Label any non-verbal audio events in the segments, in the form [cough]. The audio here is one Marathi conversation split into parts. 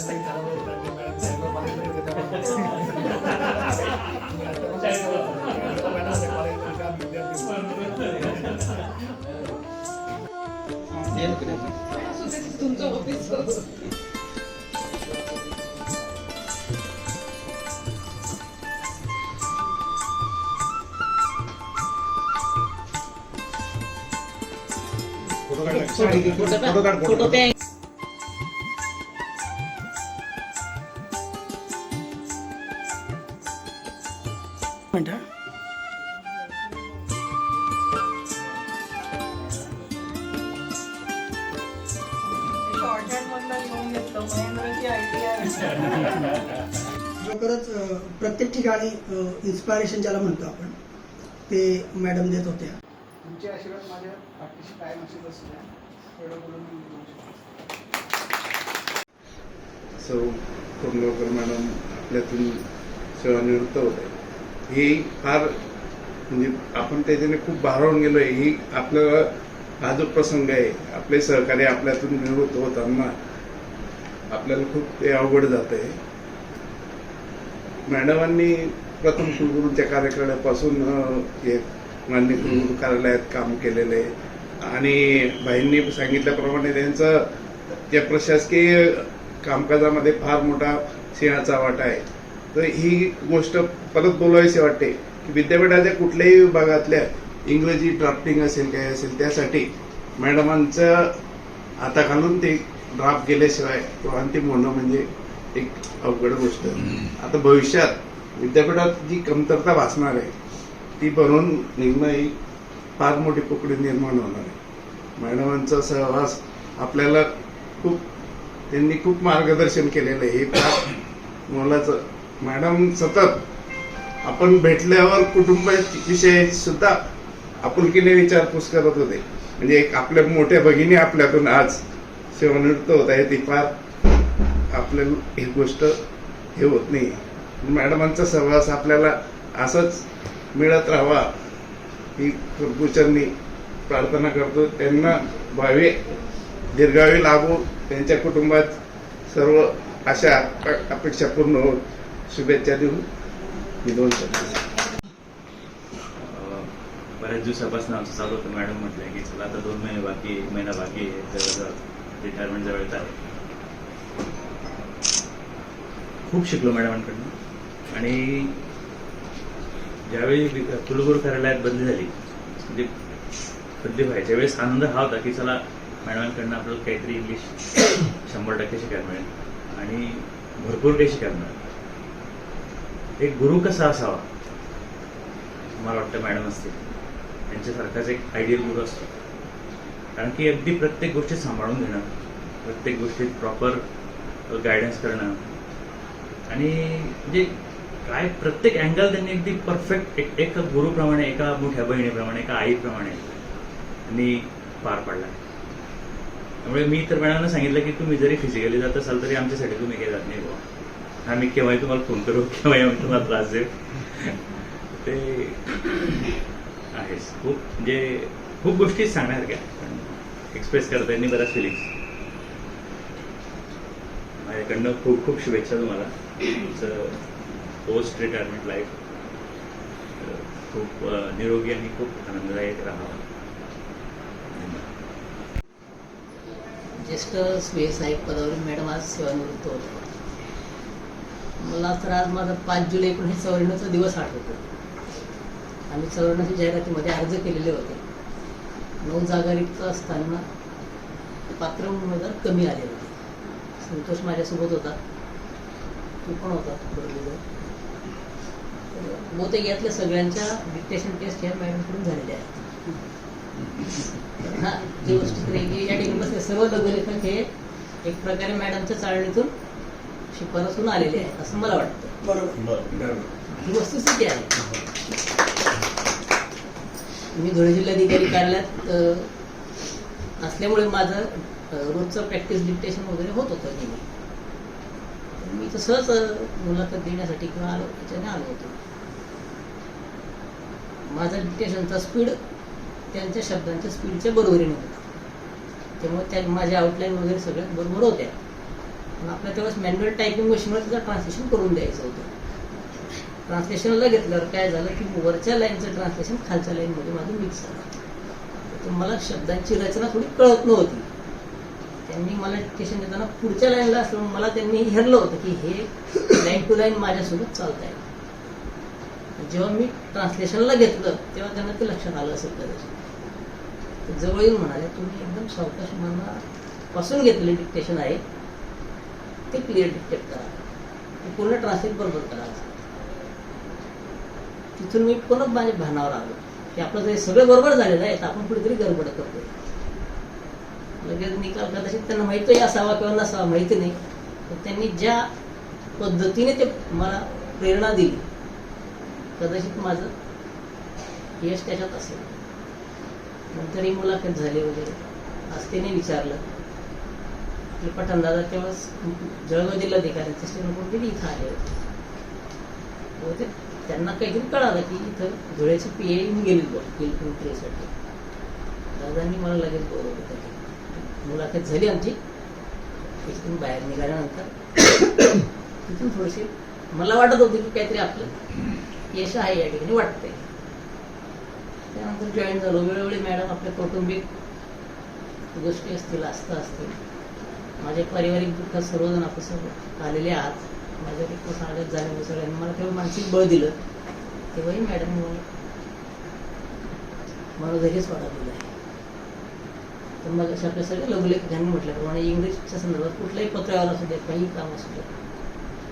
रस्ते खराब होत तुमचं ऑफिस फोटो काढ फोटो ते मिनटं. खरोखरच [laughs] अ, प्रत्येक ठिकाणी इन्स्पायरेशन ज्याला म्हणतो आपण ते मॅडम देत होत्या तुमचे आशीर्वाद माझ्या पाठीशी कायम असेच असू. सौ मॅडम आपल्यातून सेवानिवृत्त होते. ही फार म्हणजे आपण त्याच्याने खूप भारावून गेलोय. ही आपल्याला हा जो प्रसंग आहे आपले सहकारी आपल्यातून निवृत्त होताना आपल्याला खूप ते अवघड जात आहे मॅडमांनी प्रथम कुलगुरूंच्या कार्यक्रमापासून हे मान्य कुलगुरू कार्यालयात काम केलेलं आहे. आणि भाईंनी सांगितल्याप्रमाणे त्यांचं त्या प्रशासकीय कामकाजामध्ये फार मोठा सिंहाचा वाटा आहे. तर ही गोष्ट परत बोलावीशी वाटते की विद्यापीठाच्या कुठल्याही विभागातल्या इंग्रजी ड्राफ्टिंग असेल काय असेल त्यासाठी मॅडमांचं हाताखालून ते ड्राफ्ट गेल्याशिवाय तो अंतिम होणं म्हणजे एक अवघड गोष्ट. आता भविष्यात विद्यापीठात जी कमतरता भासणार आहे ती भरून निघणं ही फार मोठी पोकळी निर्माण होणार आहे. मॅडमांचा सहवास आपल्याला खूप त्यांनी खूप मार्गदर्शन केलेलं आहे. हे फार मोलाचं मॅडम सतत आपण भेटल्यावर कुटुंबाविषयी सुद्धा आपुलकीने विचारपूस करत होते. म्हणजे एक आपल्या मोठ्या भगिनी आपल्यातून आज सेवानिवृत्त होत आहे ती फार आपल्याला ही गोष्ट हे होत नाही. मॅडमांचा सहवास आपल्याला असंच मिळत राहावा ही प्रभूचरणी प्रार्थना करतो. त्यांना भावे दीर्घावी लागू त्यांच्या कुटुंबात सर्व अशा अपेक्षा पूर्ण होत शुभेच्छा देऊन मी दोन शब्द बऱ्याच दिवसापासून आमचं चालू होतं मॅडम म्हटलं की चला आता दोन महिने बाकी एक महिना बाकी आहे जवळजवळ रिटायरमेंटचा आहे. खूप शिकलो मॅडमांकडनं. आणि ज्यावेळी कुलगुरू कार्यालयात बदली झाली म्हणजे बदली व्हायच्या वेळेस आनंद हा होता की चला मॅडमांकडनं आपल्याला काहीतरी इंग्लिश शंभर टक्के शिकायला मिळेल. आणि भरपूर काही शिकायला मिळेल. एक गुरु कसा असावा? मला वाटतं मॅडम असतील. त्यांच्यासारखाच एक आयडियल गुरु असतो. कारण की अगदी प्रत्येक गोष्टी सांभाळून घेणं प्रत्येक गोष्टीत प्रॉपर गायडन्स करणं आणि म्हणजे काय प्रत्येक अँगल त्यांनी अगदी परफेक्ट एक एका गुरुप्रमाणे एका मोठ्या बहिणीप्रमाणे एका आईप्रमाणे त्यांनी पार पाडला. त्यामुळे मी तर मॅडमना सांगितलं की तुम्ही जरी फिजिकली जात असाल तरी आमच्यासाठी तुम्ही काही जात नाही बुवा. आम्ही केव्हाही तुम्हाला फोन करू केव्हाही आम्ही तुम्हाला त्रास देऊ. ते आहेच. खूप म्हणजे खूप गोष्टी सांगण्यासारख्या पण एक्सप्रेस करता येईल बऱ्याच फिलिंग्स माझ्याकडनं खूप खूप शुभेच्छा तुम्हाला. तुमचं पोस्ट रिटायरमेंट लाईफ खूप निरोगी आणि खूप आनंददायक राहावं. ज्येष्ठ सुयसाहेब पदावरील मॅडम आज सेवानिवृत्त होते मला तर आज माझा पाच जुलै एकोणीसशे चौऱ्याण्णवचा दिवस आठवतो. आम्ही चौऱ्याण्णवच्या जाहिरातीमध्ये अर्ज केलेले होते. नऊ जागा रिक्त असताना पात्र उमेदवार कमी आले होते. संतोष माझ्यासोबत होता. तू पण होता बरोबर. बहुतेक यातल्या सगळ्यांच्या डिक्टेशन टेस्ट ह्या मॅडमकडून झालेल्या आहेत. हा जी गोष्ट या ठिकाणी सर्व लघुलेखक हे एक प्रकारे मॅडमच्या चाळणीतून शिफारसून आलेले आहेत असं मला वाटतं. बरोबर. ही वस्तुस्थिती आहे. मी धुळे जिल्हाधिकारी कार्यालयात असल्यामुळे माझं रोजचं प्रॅक्टिस डिक्टेशन वगैरे होत होतं नेहमी. तर मी तसंच अ, मुलाखत देण्यासाठी किंवा आलो त्याच्याने आलो होतो. माझा डिक्टेशनचा स्पीड त्यांच्या शब्दांच्या स्पीडच्या बरोबरीने होता. त्यामुळे त्या माझ्या आउटलाईन वगैरे सगळ्या बरोबर होत्या. आपल्या तेव्हाच मॅन्युअल टायपिंग मशीनवर त्याचं ट्रान्सलेशन करून द्यायचं होतं. ट्रान्सलेशनला घेतल्यावर काय झालं की वरच्या लाईनचं ट्रान्सलेशन खालच्या लाईनमध्ये माझं मिक्स झालं. तर मला शब्दांची रचना थोडी कळत नव्हती. त्यांनी मला डिक्टेशन देताना पुढच्या लाईनला असलं मला त्यांनी हेरलं होतं की हे लाईन टू लाईन माझ्यासोबत चालत आहे जेव्हा मी ट्रान्सलेशनला घेतलं तेव्हा त्यांना ते लक्षात आलं असेल कदाचित. जवळ येऊन म्हणाले तुम्ही एकदम सावकाश मनापासून घेतलेले डिक्टेशन आहे. ते क्लिअर टेप करा. पूर्ण ट्रान्सलेट बरोबर करा. तिथून मी परत माझ्या भानावर आलो. की आपलं जरी सगळं बरोबर झालेलं आहे तर आपण कुठेतरी गडबड करतो लगेच निकाल कदाचित त्यांना माहिती असावा किंवा नसावा माहिती नाही. पण त्यांनी ज्या पद्धतीने ते मला प्रेरणा दिली कदाचित माझं यश त्याच्यात असेल. नंतर ही मुलाखत झाली वगैरे आज त्याने विचारलं. पठाण दादा तेव्हा जळगाव जिल्हाधिकाऱ्यांचे स्टेनोकोट गेली इथं आले होते. व ते त्यांना काहीतरी कळालं की इथं धुळ्याचे पी येऊन गेली पिंपरीसाठी दादांनी मला लगेच बोलवलं त्याची मुलाखत झाली आमची. तिथून बाहेर निघाल्यानंतर तिथून थोडीशी मला वाटत होती की काहीतरी आपलं यश आहे या ठिकाणी वाटतंय. त्यानंतर जॉईन झालो. वेळोवेळी मॅडम आपल्या कौटुंबिक गोष्टी असतील आस्था असतील माझ्या पारिवारिक दुःखात सर्वजण आपण आलेले आहात. माझ्या रिक्त सांगत झाल्यामुळे सगळ्यांनी मला तेव्हा मानसिक बळ दिलं. तेव्हाही मॅडम मला मनोधैर्यच वाढा दिलं आहे तर मग अशा आपल्या सगळ्या लघुलेखकांनी म्हटल्याप्रमाणे इंग्लिशच्या संदर्भात कुठल्याही पत्रावर असू दे काही काम असू दे.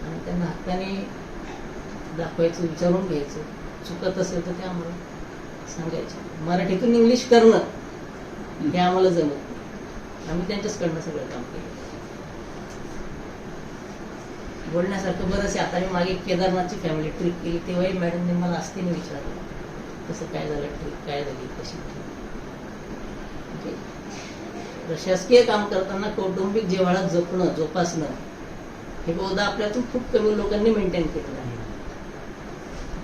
आणि त्यांना हक्काने दाखवायचं विचारून घ्यायचं. चुकत असेल तर ते आम्हाला सांगायचं. मराठीतून इंग्लिश करणं हे आम्हाला जमत नाही. आम्ही त्यांच्याचकडनं सगळं काम केलं. बोलण्यासारखं बरंच आहे आता मी मागे केदारनाथची फॅमिली ट्रिप केली तेव्हाही मॅडमने मला असतीने विचारलं कसं काय झालं ट्रिप काय झाली कशी म्हणजे प्रशासकीय काम करताना कौटुंबिक जिव्हाळा जपणं जोपासणं हे बहुधा आपल्यातून खूप कमी लोकांनी मेंटेन केलेलं आहे.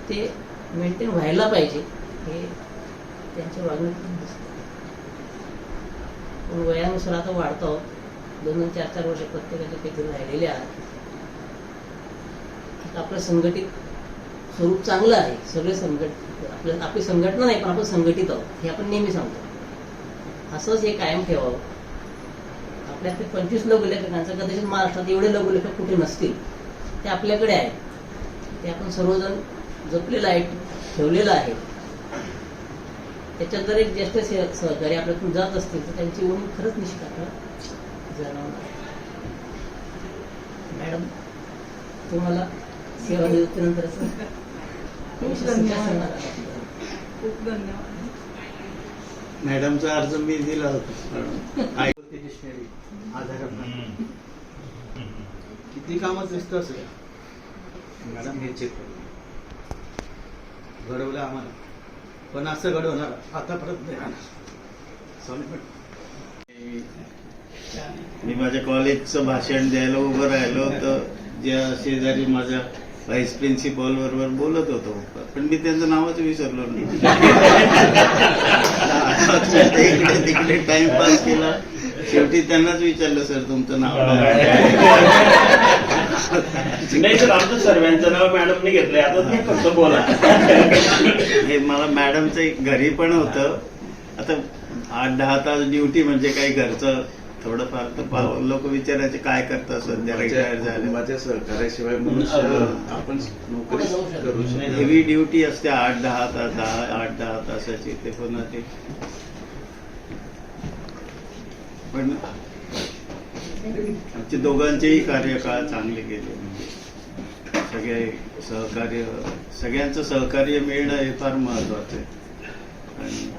ते मेंटेन व्हायला पाहिजे हे त्यांच्या वागणुकीतून दिसतं. पण वयानुसार आता वाढतो. दोन दोन चार चार वर्ष प्रत्येकाच्या काहीतरी राहिलेले आहेत आपलं संघटित स्वरूप चांगलं आहे. सगळे संघट आपल्या आपली संघटना नाही पण आपण संघटित आहोत. हे आपण नेहमी सांगतो. असंच हे कायम ठेवावं. आपल्याकडे पंचवीस लघुलेखकांचं कदाचित महाराष्ट्रात एवढे लघुलेखक कुठे नसतील ते आपल्याकडे आहेत. ते आपण सर्वजण जपलेलं आहे ठेवलेलं आहे. त्याच्यात जर एक ज्येष्ठ से- सहकारी आपल्यातून जात असतील तर त्यांची उणीव खरंच निष्काळजी जाणवणार. मॅडम तुम्हाला सेवा निवृत्तीनंतर खूप धन्यवाद. मॅडमचा अर्ज मी दिला होता [laughs] किती कामात दिसत असेल मॅडम हे चेक घडवलं आम्हाला. पण असं घडवणार आतापर्यंत नाही आलं. Sorry, पण मी माझ्या कॉलेजचं भाषण द्यायला उभं राहिलो तर ज्या शेजारी माझ्या व्हाईस प्रिन्सिपल बरोबर बोलत होतो. पण मी त्यांचं नावच विसरलो नाही. इकडे तिकडे टाइमपास केला. शेवटी त्यांनाच विचारलं सर तुमचं नाव काय?" [laughs] नाही सर आमचं सर्वांचं नाव मॅडमने घेतलंय. आता तुम्ही फक्त बोला. हे मला मॅडमचं घरी पण होतं. आता आठ दहा तास ड्युटी म्हणजे काही घरचं थोडंफार. तर लोक विचारायचे काय करता सध्या? रिटायर झाले माझ्या सहकार्याशिवाय मनुष्य आपण नोकरी करू शकतो हेवी ड्युटी असते आठ दहा तास दहा आठ दहा तासाची ते पुन्हा ते पण आमचे दोघांचेही कार्यकाळ चांगले गेले. सगळे सहकार्य सगळ्यांचं सहकार्य मिळणं हे फार महत्वाचं आहे. आणि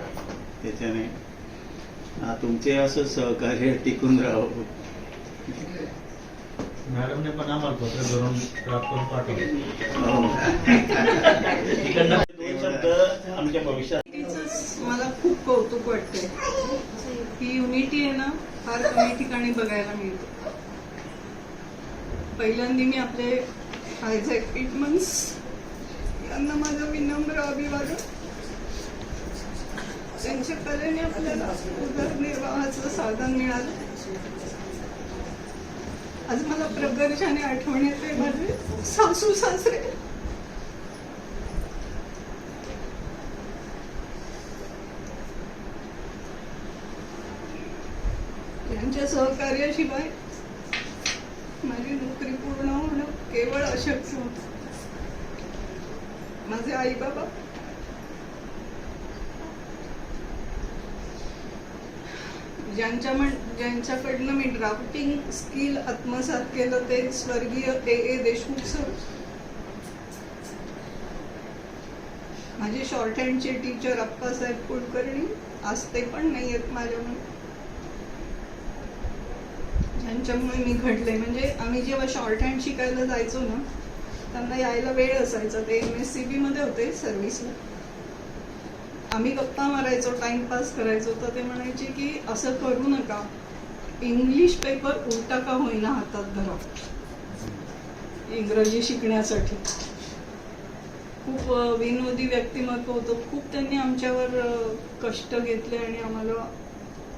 त्याच्याने तुमचे असं सहकार्य टिकून राहावं. मॅडमने पण आम्हाला पत्र पाठवलं. हो. दोन शब्द आमच्या भविष्यात मला खूप कौतुक वाटतंय. ही युनिटी आहे ना फार कमी ठिकाणी बघायला मिळते. पहिल्यांदा मी आपले आयझॅक पिटमन्स यांना माझं विनम्र अभिवादन. त्यांच्या कलेने आपल्याला उदरनिर्वाहाचं साधन मिळालं. आज मला प्रगर्षाने आठवण येते माझे सासू सासरे. यांच्या सहकार्याशिवाय माझी नोकरी पूर्ण होणं केवळ अशक्य होत. माझे आई बाबा ज्यांच्या म्हण ज्यांच्याकडनं मी ड्राफ्टिंग स्किल आत्मसात केलं ते स्वर्गीय ए ए देशमुख सर माझे शॉर्ट हँडचे टीचर अप्पासाहेब कुलकर्णी आज ते पण नाही आहेत माझ्यामुळे. त्याच्यामुळे मी घडले. म्हणजे आम्ही जेव्हा शॉर्ट हँड शिकायला जायचो ना त्यांना यायला वेळ असायचा. ते एम एस सी बी मध्ये होते सर्व्हिसला आम्ही गप्पा मारायचो टाइमपास करायचो. तर ते म्हणायचे की असं करू नका. इंग्लिश पेपर उलटा का होईना हातात धरा. इंग्रजी शिकण्यासाठी. खूप विनोदी व्यक्तिमत्व होतं. खूप त्यांनी आमच्यावर कष्ट घेतले आणि आम्हाला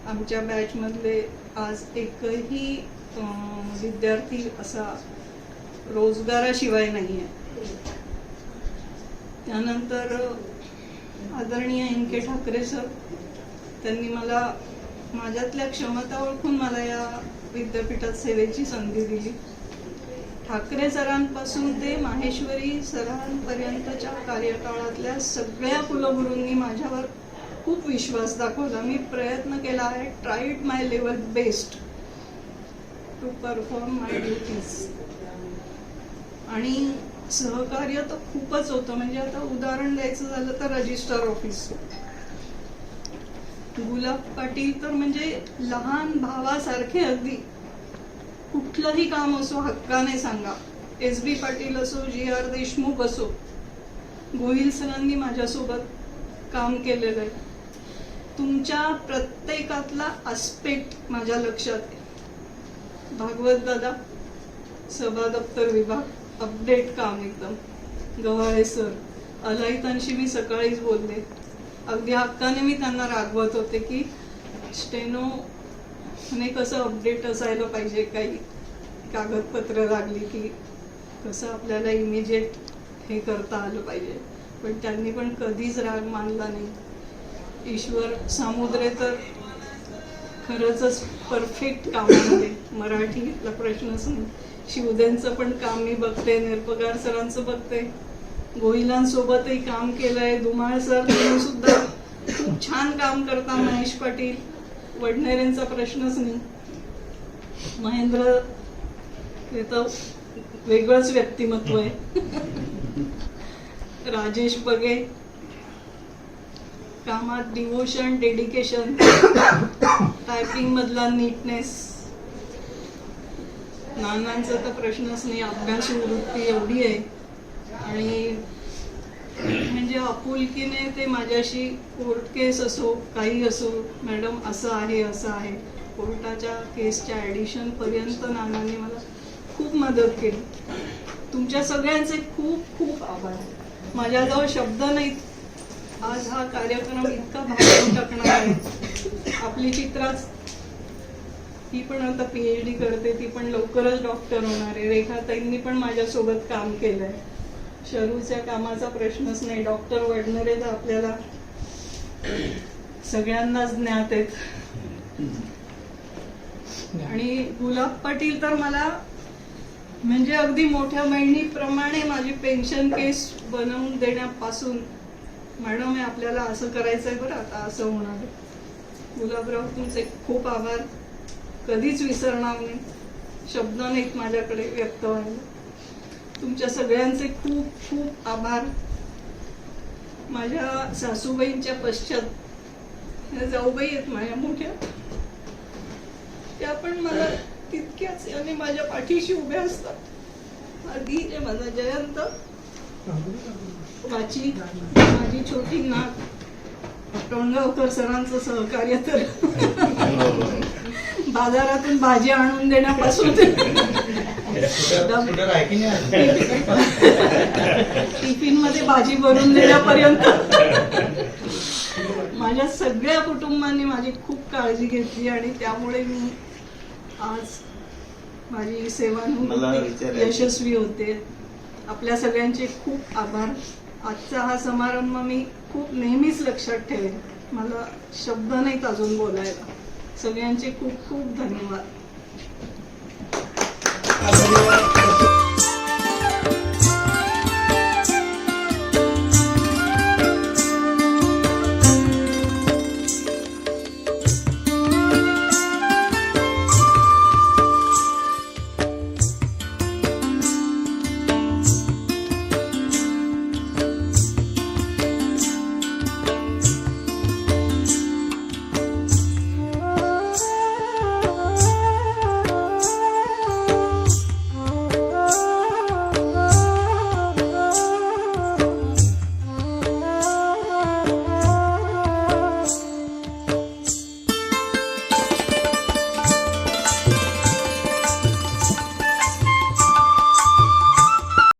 आमच्या बॅचमधले आज एकही विद्यार्थी असा रोजगाराशिवाय नाही आहे त्यानंतर आदरणीय एन ठाकरे सर त्यांनी मला माझ्यातल्या क्षमता ओळखून मला या विद्यापीठात सेवेची संधी दिली. ठाकरे सरांपासून ते माहेश्वरी सरांपर्यंतच्या कार्यकाळातल्या सगळ्या कुलगुरूंनी माझ्यावर खूप विश्वास दाखवला. मी प्रयत्न केला आहे tried my level best to perform my duties आणि सहकार्य तर खूपच होतं. म्हणजे आता उदाहरण द्यायचं झालं तर रजिस्टर ऑफिस गुलाब पाटील तर म्हणजे लहान भावासारखे अगदी. कुठलंही काम असो हक्काने सांगा. एस बी पाटील असो जी आर देशमुख असो. गोहिल सरांनी माझ्यासोबत काम केलेलं आहे. तुमच्या प्रत्येकातला आस्पेक्ट माझ्या लक्षात आहे. भागवत दादा सभा दप्तर विभाग अपडेट काम एकदम. गव्हाळे सर अलाईतांशी मी सकाळीच बोलले. अगदी हक्काने मी त्यांना रागवत होते की स्टेनो ने कसं अपडेट असायला पाहिजे काही? कागदपत्र लागली की कसं आपल्याला इमिजिएट हे करता आलं पाहिजे? पण त्यांनी पण कधीच राग मानला नाही. ईश्वर सामुद्रे तर खरंच परफेक्ट कामामध्ये मराठीला प्रश्नच नाही शिवदेंचं पण काम मी बघते निर्पगार सरांचं बघते. गोहिलांसोबतही काम केलंय. धुमाळ सर सुद्धा खूप छान काम करता महेश पाटील. वडनेरेंचा प्रश्नच नाही महेंद्र हे तर वेगळंच व्यक्तिमत्व आहे. राजेश बगे कामात डिवोशन डेडिकेशन टायपिंग मधला नीटनेस नानांचा तर प्रश्नच नाही अभ्यास वृत्ती एवढी आहे. आणि म्हणजे आपुलकीने ते माझ्याशी कोर्ट केस असो काही असो मॅडम असं आहे असं आहे. कोर्टाच्या केसच्या ॲडिशन पर्यंत नानांनी मला खूप मदत केली. तुमच्या सगळ्यांचे खूप खूप आभार. माझ्याजवळ शब्द नाहीत. आज हा कार्यक्रम इतका भागवून टाकणार आहे. आपली चित्राच ती पण आता पीएच डी करते ती पण लवकरच डॉक्टर होणार आहे. रेखाताईंनी पण माझ्यासोबत काम केलंय. शरूच्या कामाचा प्रश्नच नाही. डॉक्टर वडणारे तर आपल्याला सगळ्यांनाच ज्ञात आहेत. आणि गुलाब पाटील तर मला म्हणजे अगदी मोठ्या बहिणीप्रमाणे माझी पेन्शन केस बनवून देण्यापासून मॅडम हे आपल्याला असं करायचंय बरं आता असं होणार. आहे. गुलाबराव तुमचे खूप आभार. कधीच विसरणार नाही. शब्द नाहीत माझ्याकडे व्यक्त व्हायला. तुमच्या सगळ्यांचे खूप खूप आभार. माझ्या सासूबाईंच्या पश्चात ह्या जाऊबाई आहेत माझ्या मोठ्या. त्या पण मला तितक्याच आणि माझ्या पाठीशी उभ्या असतात. आधी जे माझा जयंत. वाची. माझी छोटी नाक टोणगावकर सरांचं सहकार्य तर. बाजारातून भाजी आणून देण्यापासून टिफिनमध्ये भाजी भरून देण्यापर्यंत माझ्या सगळ्या कुटुंबांनी माझी खूप काळजी घेतली आणि त्यामुळे मी आज माझी सेवानिवृत्ती विचारायचं- यशस्वी होते. आपल्या सगळ्यांचे खूप आभार. आजचा हा समारंभ मी खूप नेहमीच लक्षात ठेवेन. मला शब्द नाहीत अजून बोलायला. सगळ्यांचे खूप खूप धन्यवाद.